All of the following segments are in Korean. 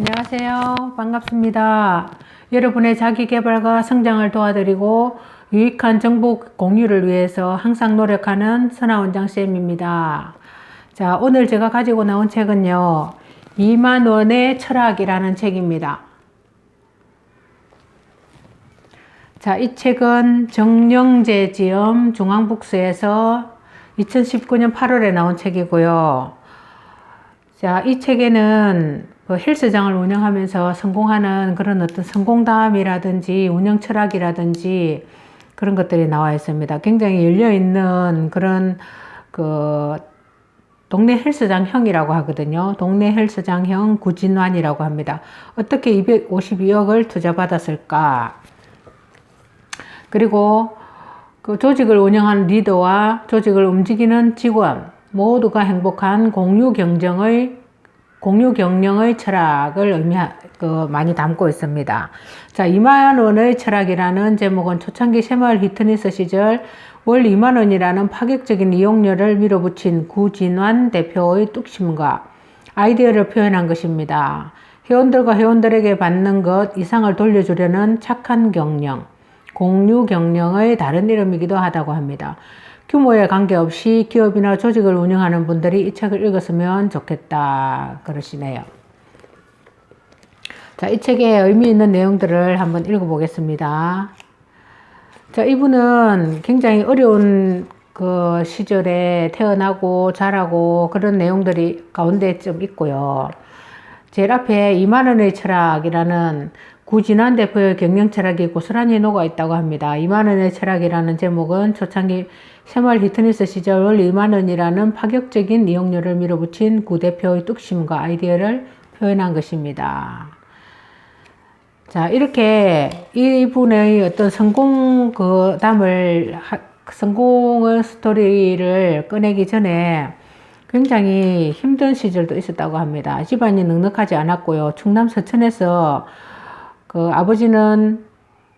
안녕하세요. 반갑습니다. 여러분의 자기 개발과 성장을 도와드리고 유익한 정보 공유를 위해서 항상 노력하는 선아원장쌤입니다. 자, 오늘 제가 가지고 나온 책은요. 2만 원의 철학이라는 책입니다. 자, 이 책은 정영재 지음 중앙북스에서 2019년 8월에 나온 책이고요. 자, 이 책에는 그 헬스장을 운영하면서 성공하는 그런 어떤 성공담이라든지 운영 철학이라든지 그런 것들이 나와 있습니다. 굉장히 열려 있는 그런 그 동네 헬스장형이라고 하거든요. 동네 헬스장형 구진환이라고 합니다. 어떻게 252억을 투자받았을까? 그리고 그 조직을 운영하는 리더와 조직을 움직이는 직원 모두가 행복한 공유 경쟁의 공유 경영의 철학을 의미 그 많이 담고 있습니다. 자, 2만 원의 철학이라는 제목은 초창기 새마을 피트니스 시절 월 2만 원이라는 파격적인 이용료를 밀어붙인 구진환 대표의 뚝심과 아이디어를 표현한 것입니다. 회원들과 회원들에게 받는 것 이상을 돌려주려는 착한 경영, 공유 경영의 다른 이름이기도 하다고 합니다. 규모에 관계없이 기업이나 조직을 운영하는 분들이 이 책을 읽었으면 좋겠다. 그러시네요. 자, 이 책에 의미 있는 내용들을 한번 읽어보겠습니다. 자, 이분은 굉장히 어려운 그 시절에 태어나고 자라고 그런 내용들이 가운데 좀 있고요. 제일 앞에 2만원의 철학이라는 구진환 대표의 경영 철학이 고스란히 녹아 있다고 합니다. 2만원의 철학이라는 제목은 초창기 새마을 히트니스 시절 월 2만원이라는 파격적인 이용료를 밀어붙인 구 대표의 뚝심과 아이디어를 표현한 것입니다. 자, 이렇게 이분의 어떤 성공 그 담을, 성공의 스토리를 꺼내기 전에 굉장히 힘든 시절도 있었다고 합니다. 집안이 넉넉하지 않았고요. 충남 서천에서 그 아버지는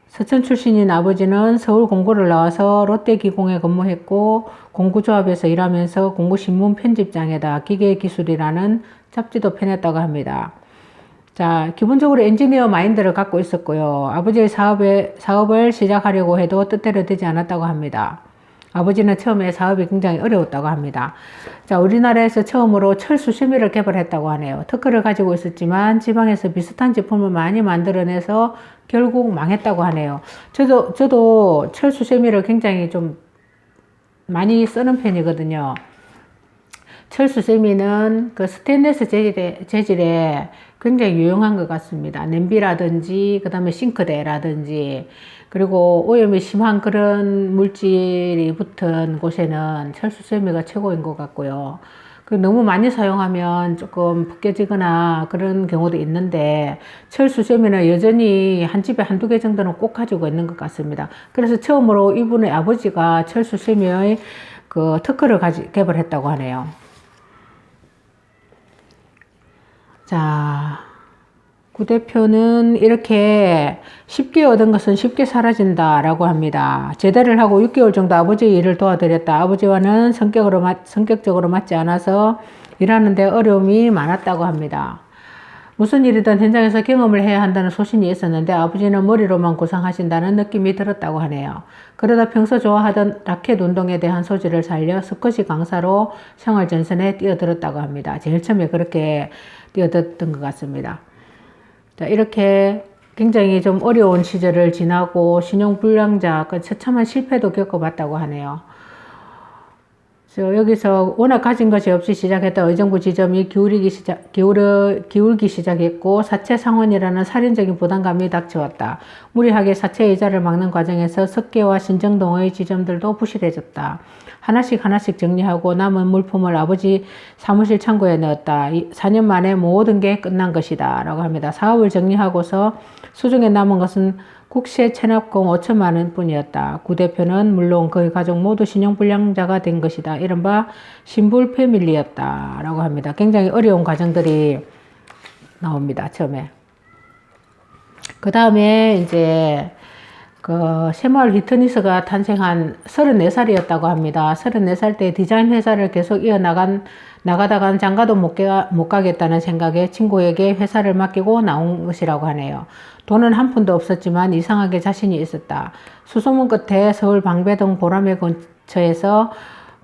서천 출신인 아버지는 서울 공고를 나와서 롯데기공에 근무했고 공구조합에서 일하면서 공구신문 편집장에다 기계기술이라는 잡지도 펴냈다고 합니다. 자, 기본적으로 엔지니어 마인드를 갖고 있었고요. 아버지의 사업에, 사업을 시작하려고 해도 뜻대로 되지 않았다고 합니다. 아버지는 처음에 사업이 굉장히 어려웠다고 합니다. 자, 우리나라에서 처음으로 철수 쇠미를 개발했다고 하네요. 특허를 가지고 있었지만 지방에서 비슷한 제품을 많이 만들어내서 결국 망했다고 하네요. 저도, 저도 철수 쇠미를 굉장히 좀 많이 쓰는 편이거든요. 철수 쇠미는 그 스테인레스 재질에, 재질에 굉장히 유용한 것 같습니다. 냄비라든지, 그 다음에 싱크대라든지, 그리고 오염이 심한 그런 물질이 붙은 곳에는 철수세미가 최고인 것 같고요. 그 너무 많이 사용하면 조금 벗겨지거나 그런 경우도 있는데 철수세미는 여전히 한 집에 한두 개 정도는 꼭 가지고 있는 것 같습니다. 그래서 처음으로 이분의 아버지가 철수세미의 그 특허를 가지, 개발했다고 하네요. 자, 구 대표는 이렇게 쉽게 얻은 것은 쉽게 사라진다 라고 합니다. 제대를 하고 6개월 정도 아버지의 일을 도와드렸다. 아버지와는 성격으로 성격적으로 맞지 않아서 일하는데 어려움이 많았다고 합니다. 무슨 일이든 현장에서 경험을 해야 한다는 소신이 있었는데 아버지는 머리로만 구상하신다는 느낌이 들었다고 하네요. 그러다 평소 좋아하던 라켓 운동에 대한 소질을 살려 스쿼시 강사로 생활 전선에 뛰어들었다고 합니다. 제일 처음에 그렇게 뛰어들었던 것 같습니다. 자, 이렇게 굉장히 좀 어려운 시절을 지나고 신용불량자, 그 처참한 실패도 겪어봤다고 하네요. 저 여기서 워낙 가진 것이 없이 시작했던 의정부 지점이 기울이기 시작, 기울어, 기울기 시작했고, 사채 상환이라는 살인적인 부담감이 닥쳐왔다. 무리하게 사채 이자를 막는 과정에서 석계와 신정동의 지점들도 부실해졌다. 하나씩 하나씩 정리하고 남은 물품을 아버지 사무실 창고에 넣었다. 4년 만에 모든 게 끝난 것이다. 라고 합니다. 사업을 정리하고서 수중에 남은 것은 국세 체납공 5천만 원 뿐이었다. 구 대표는 물론 그의 가족 모두 신용불량자가 된 것이다. 이른바 신불 패밀리였다. 라고 합니다. 굉장히 어려운 과정들이 나옵니다. 처음에. 그 다음에 이제 그 새마을 히트니스가 탄생한 34살이었다고 합니다. 34살 때 디자인 회사를 계속 이어나간 나가다간 장가도 못, 가, 못 가겠다는 생각에 친구에게 회사를 맡기고 나온 것이라고 하네요. 돈은 한 푼도 없었지만 이상하게 자신이 있었다. 수소문 끝에 서울 방배동 보람의 근처에서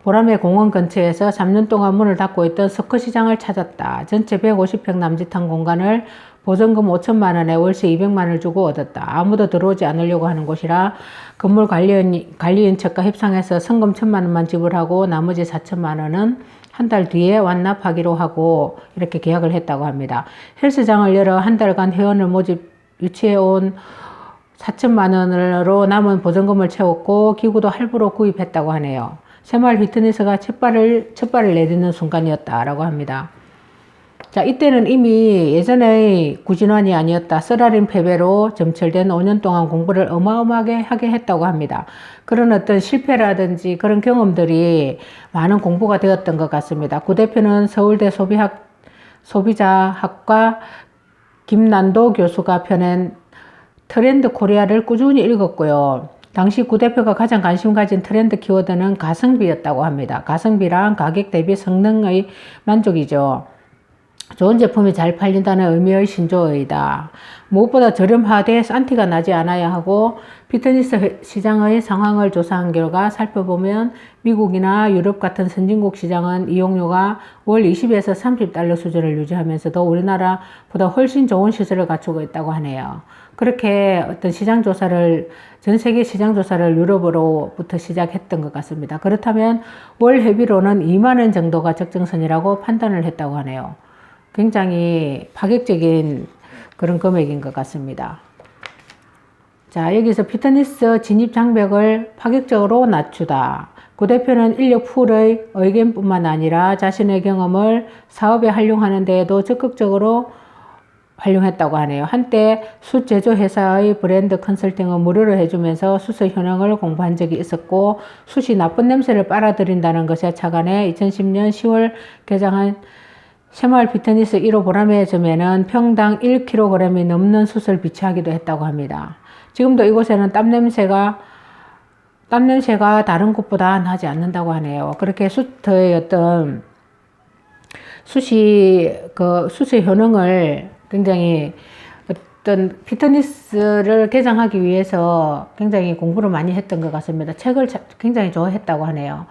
보람의 공원 근처에서 3년 동안 문을 닫고 있던 스커시장을 찾았다. 전체 150평 남짓한 공간을 보증금 5천만 원에 월세 200만 원을 주고 얻었다. 아무도 들어오지 않으려고 하는 곳이라 건물 관리인, 관리인 측과 협상해서 성금 1천만 원만 지불하고 나머지 4천만 원은 한 달 뒤에 완납하기로 하고 이렇게 계약을 했다고 합니다. 헬스장을 열어 한 달간 회원을 모집 유치해온 4천만 원으로 남은 보증금을 채웠고 기구도 할부로 구입했다고 하네요. 새마을 피트니스가 첫 발을, 첫 발을 내딛는 순간이었다라고 합니다. 자, 이때는 이미 예전의 구진환이 아니었다. 쓰라린 패배로 점철된 5년 동안 공부를 어마어마하게 하게 했다고 합니다. 그런 어떤 실패라든지 그런 경험들이 많은 공부가 되었던 것 같습니다. 구 대표는 서울대 소비학, 소비자학과 김난도 교수가 펴낸 트렌드 코리아를 꾸준히 읽었고요. 당시 구 대표가 가장 관심 가진 트렌드 키워드는 가성비였다고 합니다. 가성비란 가격 대비 성능의 만족이죠. 좋은 제품이 잘 팔린다는 의미의 신조어이다. 무엇보다 저렴하되 싼티가 나지 않아야 하고 피트니스 시장의 상황을 조사한 결과 살펴보면 미국이나 유럽 같은 선진국 시장은 이용료가 월 20에서 30달러 수준을 유지하면서도 우리나라보다 훨씬 좋은 시설을 갖추고 있다고 하네요. 그렇게 어떤 시장 조사를 전 세계 시장 조사를 유럽으로부터 시작했던 것 같습니다. 그렇다면 월 회비로는 2만 원 정도가 적정선이라고 판단을 했다고 하네요. 굉장히 파격적인 그런 금액인 것 같습니다. 자, 여기서 피트니스 진입 장벽을 파격적으로 낮추다. 구 대표는 인력 풀의 의견뿐만 아니라 자신의 경험을 사업에 활용하는 데에도 적극적으로 활용했다고 하네요. 한때 숯 제조 회사의 브랜드 컨설팅을 무료로 해주면서 숯의 효능을 공부한 적이 있었고 숯이 나쁜 냄새를 빨아들인다는 것에 착안해 2010년 10월 개장한 새마을 피트니스 1호 보라매점에는 평당 1kg이 넘는 숯을 비치하기도 했다고 합니다. 지금도 이곳에는 땀 냄새가 땀 냄새가 다른 곳보다 나지 않는다고 하네요. 그렇게 숯의 어떤 숯이 그 숯의 효능을 굉장히 어떤 피트니스를 개장하기 위해서 굉장히 공부를 많이 했던 것 같습니다. 책을 굉장히 좋아했다고 하네요.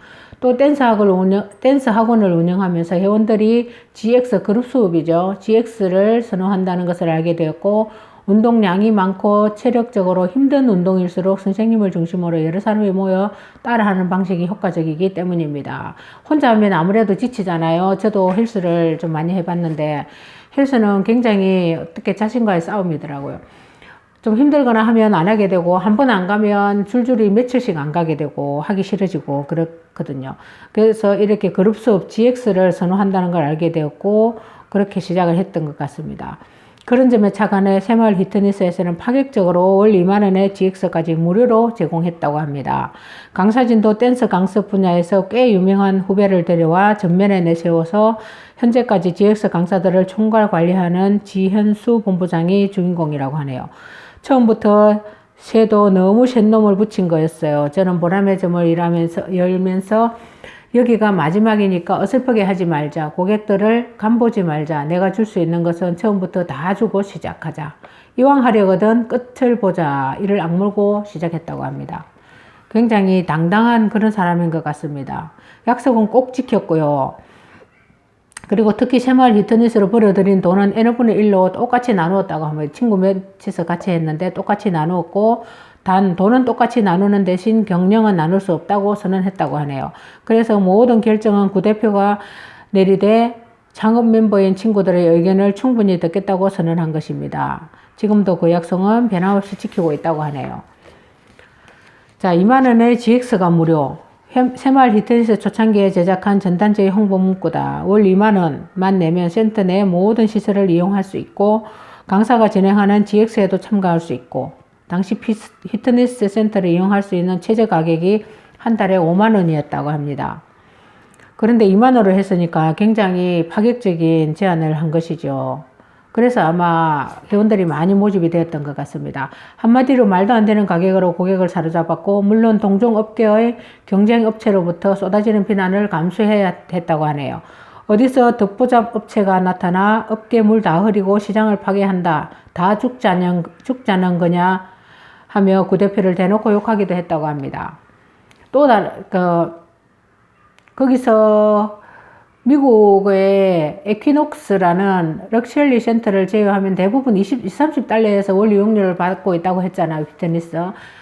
또 댄스 학을 운영, 댄스 학원을 운영하면서 회원들이 GX 그룹 수업이죠. GX를 선호한다는 것을 알게 되었고, 운동량이 많고 체력적으로 힘든 운동일수록 선생님을 중심으로 여러 사람이 모여 따라하는 방식이 효과적이기 때문입니다. 혼자 하면 아무래도 지치잖아요. 저도 헬스를 좀 많이 해봤는데 헬스는 굉장히 어떻게 자신과의 싸움이더라고요. 좀 힘들거나 하면 안 하게 되고 한 번 안 가면 줄줄이 며칠씩 안 가게 되고 하기 싫어지고 그렇거든요. 그래서 이렇게 그룹 수업 GX를 선호한다는 걸 알게 되었고 그렇게 시작을 했던 것 같습니다. 그런 점에 착안해 새마을 피트니스에서는 파격적으로 월 2만 원의 GX까지 무료로 제공했다고 합니다. 강사진도 댄스 강습 분야에서 꽤 유명한 후배를 데려와 전면에 내세워서 현재까지 GX 강사들을 총괄 관리하는 지현수 본부장이 주인공이라고 하네요. 처음부터 새도 너무 샌 놈을 붙인 거였어요. 저는 보람의 점을 일하면서, 열면서 여기가 마지막이니까 어설프게 하지 말자. 고객들을 간보지 말자. 내가 줄 수 있는 것은 처음부터 다 주고 시작하자. 이왕 하려거든 끝을 보자. 이를 악물고 시작했다고 합니다. 굉장히 당당한 그런 사람인 것 같습니다. 약속은 꼭 지켰고요. 그리고 특히 새마을 히트니스로 벌어들인 돈은 n분의 1로 똑같이 나누었다고 하면 친구 몇이서 같이 했는데 똑같이 나누었고 단 돈은 똑같이 나누는 대신 경영은 나눌 수 없다고 선언했다고 하네요. 그래서 모든 결정은 구 대표가 내리되 창업 멤버인 친구들의 의견을 충분히 듣겠다고 선언한 것입니다. 지금도 그 약속은 변함없이 지키고 있다고 하네요. 자, 2만 원의 GX가 무료. 새마을 히트니스 초창기에 제작한 전단지의 홍보 문구다. 월 2만원만 내면 센터 내 모든 시설을 이용할 수 있고 강사가 진행하는 GX에도 참가할 수 있고 당시 피트니스 센터를 이용할 수 있는 최저 가격이 한 달에 5만 원이었다고 합니다. 그런데 2만 원을 했으니까 굉장히 파격적인 제안을 한 것이죠. 그래서 아마 회원들이 많이 모집이 되었던 것 같습니다. 한마디로 말도 안 되는 가격으로 고객을 사로잡았고, 물론 동종업계의 경쟁업체로부터 쏟아지는 비난을 감수해야 했다고 하네요. 어디서 덕보잡 업체가 나타나 업계 물 다 흐리고 시장을 파괴한다. 다 죽자는, 죽자는 거냐 하며 구 대표를 대놓고 욕하기도 했다고 합니다. 또 다른, 그, 거기서 미국의 에퀴녹스라는 럭셔리 센터를 제외하면 대부분 20, 30 달러에서 월 이용료를 받고 있다고 했잖아요, 피트니스.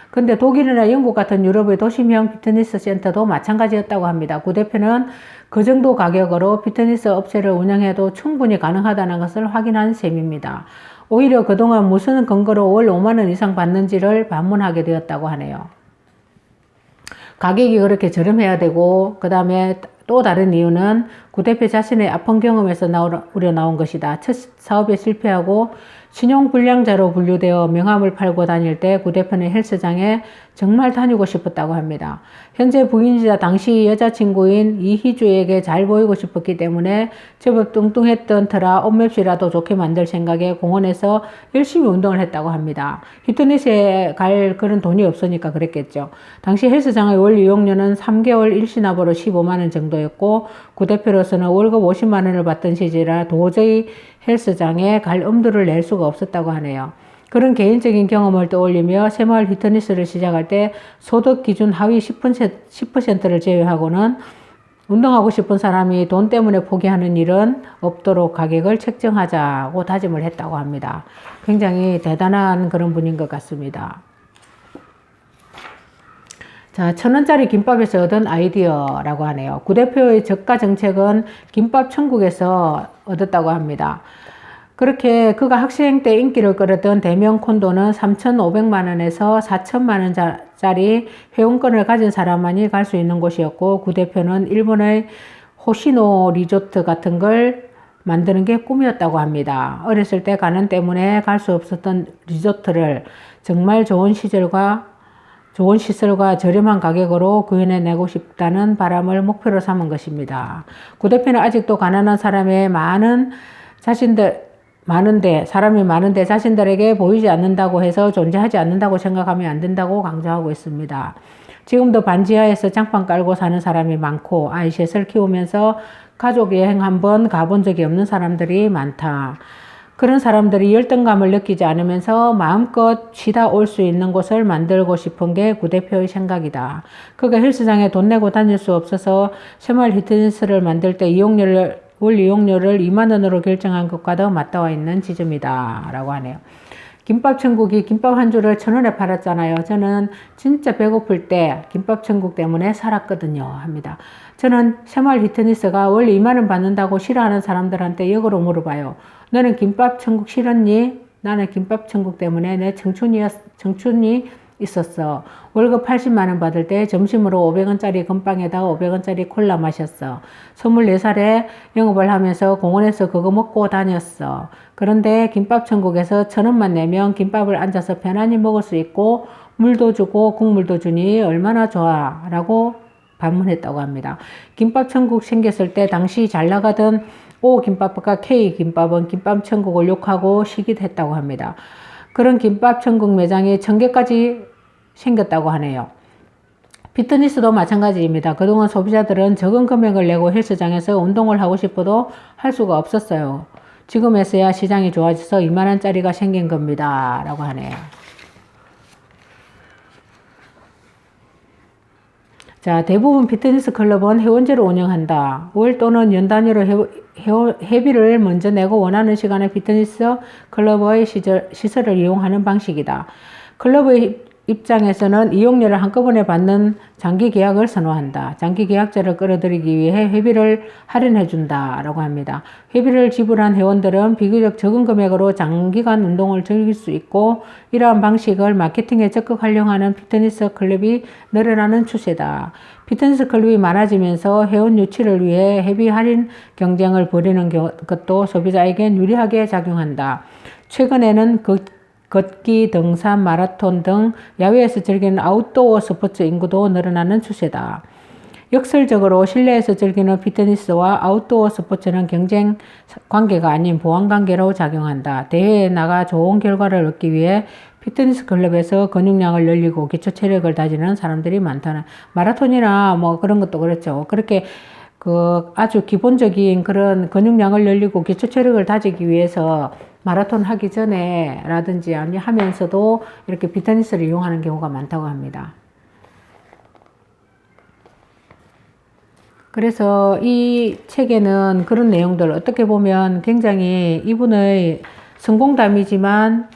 근데 독일이나 영국 같은 유럽의 도시명 피트니스 센터도 마찬가지였다고 합니다. 구 대표는 그 정도 가격으로 피트니스 업체를 운영해도 충분히 가능하다는 것을 확인한 셈입니다. 오히려 그동안 무슨 근거로 월 5만원 이상 받는지를 반문하게 되었다고 하네요. 가격이 그렇게 저렴해야 되고, 그 다음에 또 다른 이유는 구 대표 자신의 아픈 경험에서 우려 나온 것이다. 첫 사업에 실패하고 신용불량자로 분류되어 명함을 팔고 다닐 때 구 대표는 헬스장에 정말 다니고 싶었다고 합니다. 현재 부인이자 당시 여자친구인 이희주에게 잘 보이고 싶었기 때문에 제법 뚱뚱했던 터라 옷맵시라도 좋게 만들 생각에 공원에서 열심히 운동을 했다고 합니다. 피트니스에 갈 그런 돈이 없으니까 그랬겠죠. 당시 헬스장의 월 이용료는 3개월 일시납으로 15만원 정도였고 구 대표로서는 월급 50만원을 받던 시절이라 도저히 헬스장에 갈 엄두를 낼 수가 없었다고 하네요. 그런 개인적인 경험을 떠올리며 새마을 피트니스를 시작할 때 소득 기준 하위 10%를 제외하고는 운동하고 싶은 사람이 돈 때문에 포기하는 일은 없도록 가격을 책정하자고 다짐을 했다고 합니다. 굉장히 대단한 그런 분인 것 같습니다. 자, 천 원짜리 김밥에서 얻은 아이디어라고 하네요. 구 대표의 저가 정책은 김밥 천국에서 얻었다고 합니다. 그렇게 그가 학생 때 인기를 끌었던 대명 콘도는 3,500만 원에서 4천만 원짜리 회원권을 가진 사람만이 갈 수 있는 곳이었고 구 대표는 일본의 호시노 리조트 같은 걸 만드는 게 꿈이었다고 합니다. 어렸을 때 가는 때문에 갈 수 없었던 리조트를 정말 좋은 시절과 좋은 시설과 저렴한 가격으로 구현해내고 싶다는 바람을 목표로 삼은 것입니다. 구 대표는 아직도 가난한 사람의 많은 자신들 많은데 사람이 많은데 자신들에게 보이지 않는다고 해서 존재하지 않는다고 생각하면 안 된다고 강조하고 있습니다. 지금도 반지하에서 장판 깔고 사는 사람이 많고 아이셋을 키우면서 가족 여행 한번 가본 적이 없는 사람들이 많다. 그런 사람들이 열등감을 느끼지 않으면서 마음껏 쉬다 올 수 있는 곳을 만들고 싶은 게 구 대표의 생각이다. 그가 헬스장에 돈 내고 다닐 수 없어서 새마을 히트니스를 만들 때 이용료를 월 이용료를 2만 원으로 결정한 것과도 맞닿아 있는 지점이다. 라고 하네요. 김밥 천국이 김밥 한 줄을 천 원에 팔았잖아요. 저는 진짜 배고플 때 김밥 천국 때문에 살았거든요. 합니다. 저는 새마을 히트니스가 월 2만 원 받는다고 싫어하는 사람들한테 역으로 물어봐요. 너는 김밥 천국 싫었니? 나는 김밥 천국 때문에 내 청춘이었, 청춘이 있었어. 월급 80만 원 받을 때 점심으로 500원짜리 건빵에다 500원짜리 콜라 마셨어. 24살에 영업을 하면서 공원에서 그거 먹고 다녔어. 그런데 김밥 천국에서 천 원만 내면 김밥을 앉아서 편안히 먹을 수 있고 물도 주고 국물도 주니 얼마나 좋아. 라고 반문했다고 합니다. 김밥 천국 생겼을 때 당시 잘 나가던 O 김밥과 K 김밥은 김밥 천국을 욕하고 시기했다고 합니다. 그런 김밥 천국 매장이 천 개까지 생겼다고 하네요. 피트니스도 마찬가지입니다. 그동안 소비자들은 적은 금액을 내고 헬스장에서 운동을 하고 싶어도 할 수가 없었어요. 지금에서야 시장이 좋아져서 2만원짜리가 생긴 겁니다. 라고 하네요. 자, 대부분 피트니스 클럽은 회원제로 운영한다. 월 또는 연 단위로 회, 회, 비를 먼저 내고 원하는 시간에 피트니스 클럽의 시절, 시설을 이용하는 방식이다. 클럽의 입장에서는 이용료를 한꺼번에 받는 장기 계약을 선호한다. 장기 계약자를 끌어들이기 위해 회비를 할인해 준다라고 합니다. 회비를 지불한 회원들은 비교적 적은 금액으로 장기간 운동을 즐길 수 있고 이러한 방식을 마케팅에 적극 활용하는 피트니스 클럽이 늘어나는 추세다. 피트니스 클럽이 많아지면서 회원 유치를 위해 회비 할인 경쟁을 벌이는 것도 소비자에게 유리하게 작용한다. 최근에는 그 걷기, 등산, 마라톤 등 야외에서 즐기는 아웃도어 스포츠 인구도 늘어나는 추세다. 역설적으로 실내에서 즐기는 피트니스와 아웃도어 스포츠는 경쟁 관계가 아닌 보완 관계로 작용한다. 대회에 나가 좋은 결과를 얻기 위해 피트니스 클럽에서 근육량을 늘리고 기초 체력을 다지는 사람들이 많다는 마라톤이나 뭐 그런 것도 그렇죠. 그렇게 그 아주 기본적인 그런 근육량을 늘리고 기초 체력을 다지기 위해서 마라톤 하기 전에 라든지 아니 하면서도 이렇게 피트니스를 이용하는 경우가 많다고 합니다. 그래서 이 책에는 그런 내용들 어떻게 보면 굉장히 이분의 성공담이지만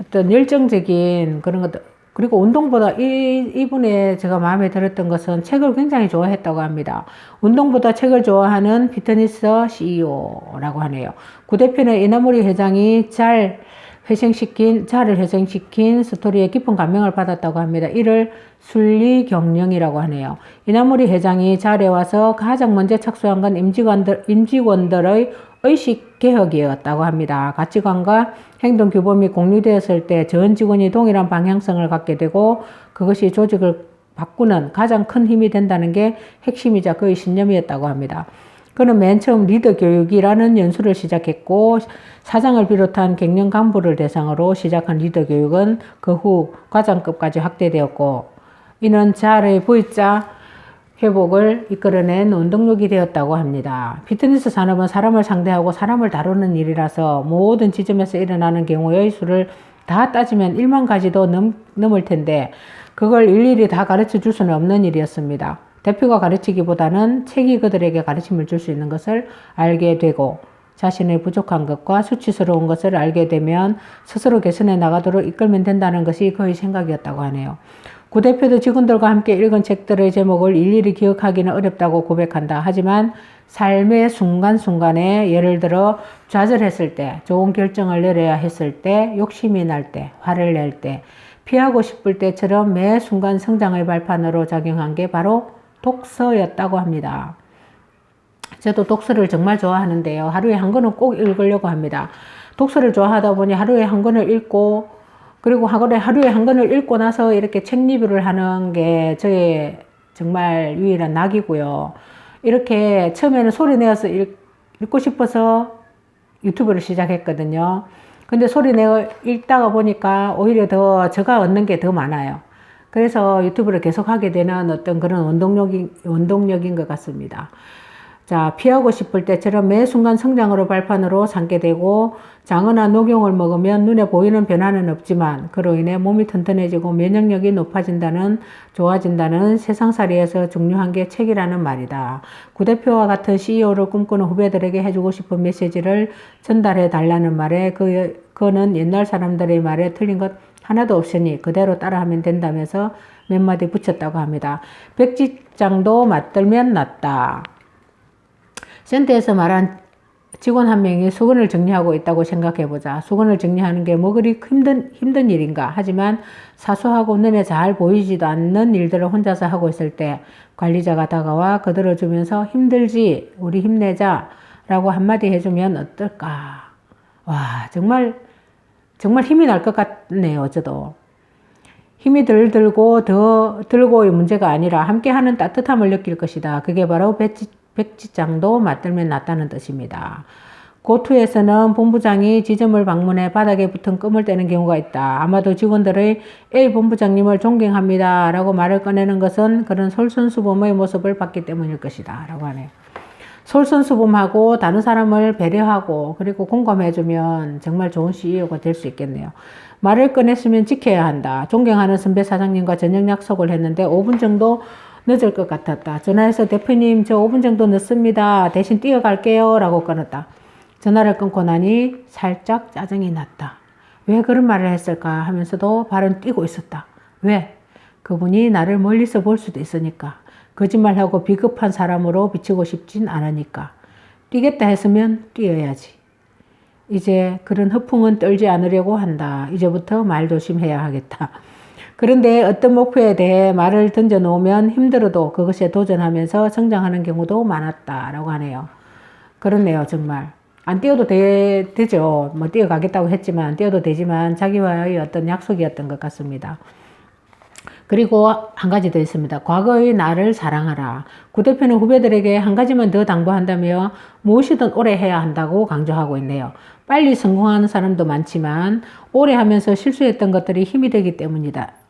어떤 열정적인 그런 것들 그리고 운동보다 이, 이분의 제가 마음에 들었던 것은 책을 굉장히 좋아했다고 합니다. 운동보다 책을 좋아하는 피트니스 CEO라고 하네요. 구 대표는 이나무리 회장이 잘 회생시킨, 자를 회생시킨 스토리에 깊은 감명을 받았다고 합니다. 이를 순리경영이라고 하네요. 이나무리 회장이 자리에 와서 가장 먼저 착수한 건 임직원들, 임직원들의 의식 개혁이었다고 합니다. 가치관과 행동 규범이 공유되었을 때 전 직원이 동일한 방향성을 갖게 되고 그것이 조직을 바꾸는 가장 큰 힘이 된다는 게 핵심이자 그의 신념이었다고 합니다. 그는 맨 처음 리더 교육이라는 연수를 시작했고 사장을 비롯한 갱년 간부를 대상으로 시작한 리더 교육은 그 후 과장급까지 확대되었고 이는 자아의 V자 회복을 이끌어낸 운동력이 되었다고 합니다. 피트니스 산업은 사람을 상대하고 사람을 다루는 일이라서 모든 지점에서 일어나는 경우의 수를 다 따지면 1만 가지도 넘, 넘을 텐데 그걸 일일이 다 가르쳐 줄 수는 없는 일이었습니다. 대표가 가르치기보다는 책이 그들에게 가르침을 줄 수 있는 것을 알게 되고 자신의 부족한 것과 수치스러운 것을 알게 되면 스스로 개선해 나가도록 이끌면 된다는 것이 그의 생각이었다고 하네요. 구 대표도 직원들과 함께 읽은 책들의 제목을 일일이 기억하기는 어렵다고 고백한다. 하지만 삶의 순간순간에 예를 들어 좌절했을 때, 좋은 결정을 내려야 했을 때, 욕심이 날 때, 화를 낼 때, 피하고 싶을 때처럼 매 순간 성장의 발판으로 작용한 게 바로 독서였다고 합니다. 저도 독서를 정말 좋아하는데요. 하루에 한 권은 꼭 읽으려고 합니다. 독서를 좋아하다 보니 하루에 한 권을 읽고 그리고 하루에 하루에 한 권을 읽고 나서 이렇게 책 리뷰를 하는 게 저의 정말 유일한 낙이고요. 이렇게 처음에는 소리 내어서 읽, 읽고 싶어서 유튜브를 시작했거든요. 근데 소리 내어 읽다가 보니까 오히려 더 제가 얻는 게 더 많아요. 그래서 유튜브를 계속 하게 되는 어떤 그런 원동력인, 원동력인 것 같습니다. 자, 피하고 싶을 때처럼 매 순간 성장으로 발판으로 삼게 되고 장어나 녹용을 먹으면 눈에 보이는 변화는 없지만 그로 인해 몸이 튼튼해지고 면역력이 높아진다는 좋아진다는 세상살이에서 중요한 게 책이라는 말이다. 구 대표와 같은 CEO를 꿈꾸는 후배들에게 해주고 싶은 메시지를 전달해 달라는 말에 그 그는 옛날 사람들의 말에 틀린 것 하나도 없으니 그대로 따라하면 된다면서 몇 마디 붙였다고 합니다. 백지장도 맞들면 낫다. 센터에서 말한 직원 한 명이 수건을 정리하고 있다고 생각해 보자. 수건을 정리하는 게 뭐 그리 힘든, 힘든 일인가. 하지만 사소하고 눈에 잘 보이지도 않는 일들을 혼자서 하고 있을 때 관리자가 다가와 거들어 주면서 힘들지, 우리 힘내자. 라고 한마디 해주면 어떨까. 와, 정말, 정말 힘이 날 것 같네요, 저도. 힘이 덜 들고 더 들고의 문제가 아니라 함께하는 따뜻함을 느낄 것이다. 그게 바로 배치, 백지장도 맞들면 낫다는 뜻입니다. 고투에서는 본부장이 지점을 방문해 바닥에 붙은 껌을 떼는 경우가 있다. 아마도 직원들의 A 본부장님을 존경합니다. 라고 말을 꺼내는 것은 그런 솔선수범의 모습을 봤기 때문일 것이다. 라고 하네요. 솔선수범하고 다른 사람을 배려하고 그리고 공감해주면 정말 좋은 CEO가 될 수 있겠네요. 말을 꺼냈으면 지켜야 한다. 존경하는 선배 사장님과 저녁 약속을 했는데 5분 정도 늦을 것 같았다. 전화해서 대표님 저 5분 정도 늦습니다. 대신 뛰어갈게요. 라고 끊었다. 전화를 끊고 나니 살짝 짜증이 났다. 왜 그런 말을 했을까 하면서도 발은 뛰고 있었다. 왜? 그분이 나를 멀리서 볼 수도 있으니까. 거짓말하고 비겁한 사람으로 비치고 싶진 않으니까. 뛰겠다 했으면 뛰어야지. 이제 그런 허풍은 떨지 않으려고 한다. 이제부터 말 조심해야 하겠다. 그런데 어떤 목표에 대해 말을 던져 놓으면 힘들어도 그것에 도전하면서 성장하는 경우도 많았다라고 하네요. 그렇네요, 정말. 안 뛰어도 되, 되죠. 뭐 뛰어가겠다고 했지만 안 뛰어도 되지만 자기와의 어떤 약속이었던 것 같습니다. 그리고 한 가지 더 있습니다. 과거의 나를 사랑하라. 구 대표는 후배들에게 한 가지만 더 당부한다며 무엇이든 오래 해야 한다고 강조하고 있네요. 빨리 성공하는 사람도 많지만 오래 하면서 실수했던 것들이 힘이 되기 때문이다.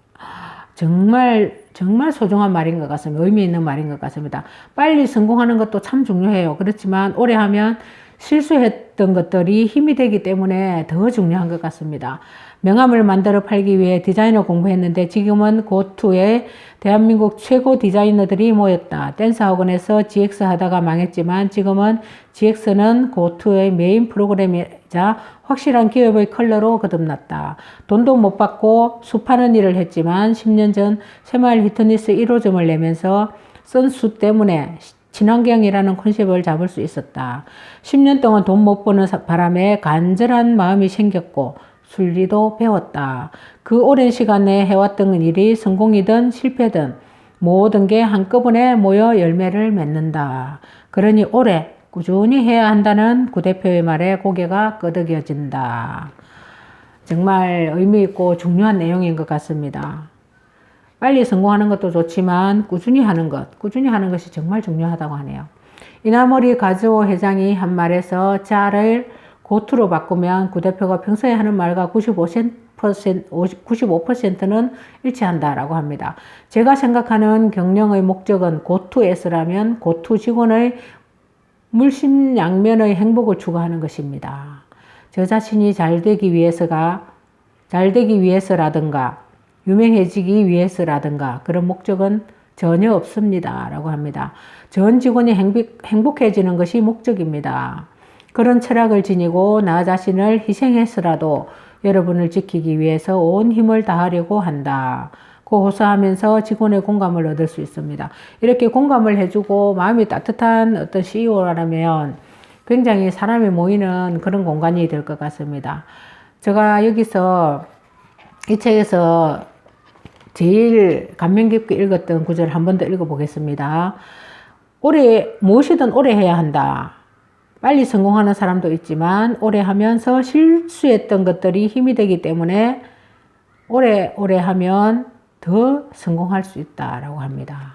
정말 정말 소중한 말인 것 같습니다. 의미 있는 말인 것 같습니다. 빨리 성공하는 것도 참 중요해요. 그렇지만 오래 하면 실수했던 것들이 힘이 되기 때문에 더 중요한 것 같습니다. 명함을 만들어 팔기 위해 디자이너 공부했는데 지금은 고투에 대한민국 최고 디자이너들이 모였다. 댄스 학원에서 GX 하다가 망했지만 지금은 GX는 고투의 메인 프로그램이자 확실한 기업의 컬러로 거듭났다. 돈도 못 받고 수파는 일을 했지만 10년 전 새마을 피트니스 1호점을 내면서 쓴 수 때문에 친환경이라는 컨셉을 잡을 수 있었다. 10년 동안 돈 못 버는 사- 바람에 간절한 마음이 생겼고 순리도 배웠다. 그 오랜 시간 내에 해왔던 일이 성공이든 실패든 모든 게 한꺼번에 모여 열매를 맺는다. 그러니 오래 꾸준히 해야 한다는 구 대표의 말에 고개가 끄덕여진다. 정말 의미 있고 중요한 내용인 것 같습니다. 빨리 성공하는 것도 좋지만 꾸준히 하는 것, 꾸준히 하는 것이 정말 중요하다고 하네요. 이나머리 가즈오 회장이 한 말에서 자를 고투로 바꾸면 구 대표가 평소에 하는 말과 95%, 95%는 일치한다라고 합니다. 제가 생각하는 경영의 목적은 고투에서라면 고투 직원의 물심양면의 행복을 추구하는 것입니다. 저 자신이 잘 되기 위해서가 잘 되기 위해서라든가 유명해지기 위해서라든가 그런 목적은 전혀 없습니다. 라고 합니다. 전 직원이 행복, 행복해지는 것이 목적입니다. 그런 철학을 지니고 나 자신을 희생해서라도 여러분을 지키기 위해서 온 힘을 다하려고 한다. 고 호소하면서 직원의 공감을 얻을 수 있습니다. 이렇게 공감을 해주고 마음이 따뜻한 어떤 CEO라면 굉장히 사람이 모이는 그런 공간이 될 것 같습니다. 제가 여기서 이 책에서 제일 감명 깊게 읽었던 구절을 한번 더 읽어보겠습니다. 오래, 무엇이든 오래 해야 한다. 빨리 성공하는 사람도 있지만 오래 하면서 실수했던 것들이 힘이 되기 때문에 오래 오래 하면 더 성공할 수 있다라고 합니다.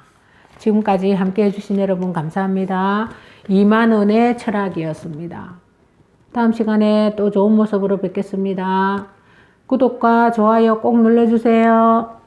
지금까지 함께 해주신 여러분 감사합니다. 이만원의 철학이었습니다. 다음 시간에 또 좋은 모습으로 뵙겠습니다. 구독과 좋아요 꼭 눌러주세요.